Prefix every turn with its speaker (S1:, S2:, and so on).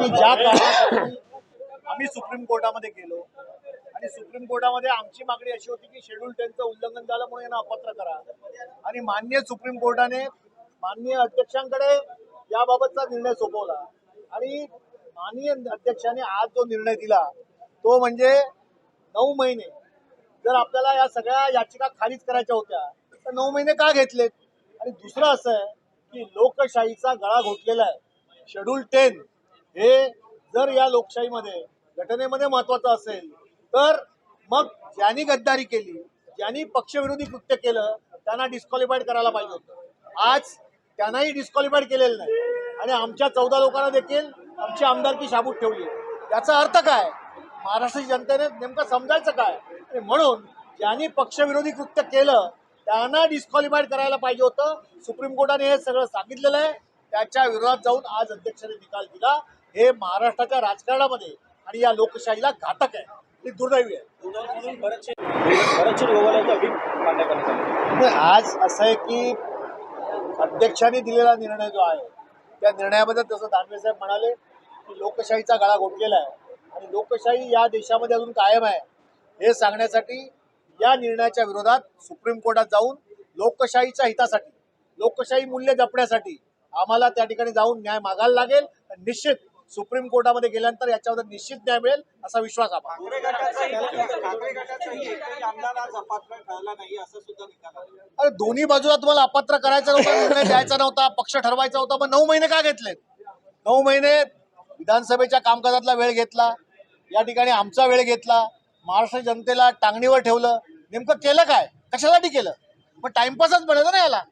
S1: की ज्या कारणासाठी आम्ही सुप्रीम कोर्टामध्ये गेलो आणि सुप्रीम कोर्टामध्ये आमची मागणी अशी होती की शेड्यूल टेनचं उल्लंघन झालं म्हणून यांना अपत्र करा. आणि मान्य सुप्रीम कोर्टाने माननीय अध्यक्षांकडे याबाबतचा निर्णय सोपवला. आणि माननीय अध्यक्षाने आज जो निर्णय दिला तो म्हणजे नऊ महिने. जर आपल्याला या सगळ्या याचिका खारिज करायच्या होत्या तर नऊ महिने का घेतलेत? आणि दुसरं असं आहे की लोकशाहीचा गळा घोटलेला आहे. शेड्यूल टेन हे जर या लोकशाहीमध्ये घटनेमध्ये महत्वाचं असेल तर मग ज्यांनी गद्दारी केली ज्यांनी पक्षविरोधी कृत्य केलं त्यांना डिस्क्वालिफाईड करायला पाहिजे होतं. आज त्यांनाही डिस्क्वालिफाईड केलेलं नाही. आणि आमच्या चौदा लोकांना देखील आमची आमदारकी शाबूत ठेवली याचा अर्थ काय? महाराष्ट्राची जनतेने नेमकं समजायचं काय? आणि म्हणून ज्यांनी पक्षविरोधी कृत्य केलं त्यांना डिस्क्वालिफाईड करायला पाहिजे होतं. सुप्रीम कोर्टाने हे सगळं सांगितलेलं आहे. त्याच्या विरोधात जाऊन आज अध्यक्षाने निकाल दिला. हे महाराष्ट्राच्या राजकारणामध्ये आणि या लोकशाहीला घातक आहे. हे दुर्दैवी आहे. आज असं आहे की अध्यक्षांनी दिलेला निर्णय जो आहे त्या निर्णयाबद्दल जसं दानवे साहेब म्हणाले की लोकशाहीचा गळा घोटलेला आहे. आणि लोकशाही या देशामध्ये अजून कायम आहे. हे सांगण्यासाठी या निर्णयाच्या विरोधात सुप्रीम कोर्टात जाऊन लोकशाहीच्या हितासाठी लोकशाही मूल्य जपण्यासाठी आम्हाला त्या ठिकाणी जाऊन न्याय मागायला लागेल. निश्चित सुप्रीम कोर्टामध्ये गेल्यानंतर याच्यावर निश्चित न्याय मिळेल असा विश्वास
S2: आला.
S1: अरे दोन्ही बाजूला तुम्हाला अपात्र करायचा नव्हता निर्णय द्यायचा नव्हता पक्ष ठरवायचा होता मग नऊ महिने का घेतलेत? नऊ महिने विधानसभेच्या कामकाजातला वेळ घेतला या ठिकाणी आमचा वेळ घेतला महाराष्ट्र जनतेला टांगणीवर ठेवलं. नेमकं केलं काय? कशासाठी केलं? मग टाइमपासच बनवलं ना याला.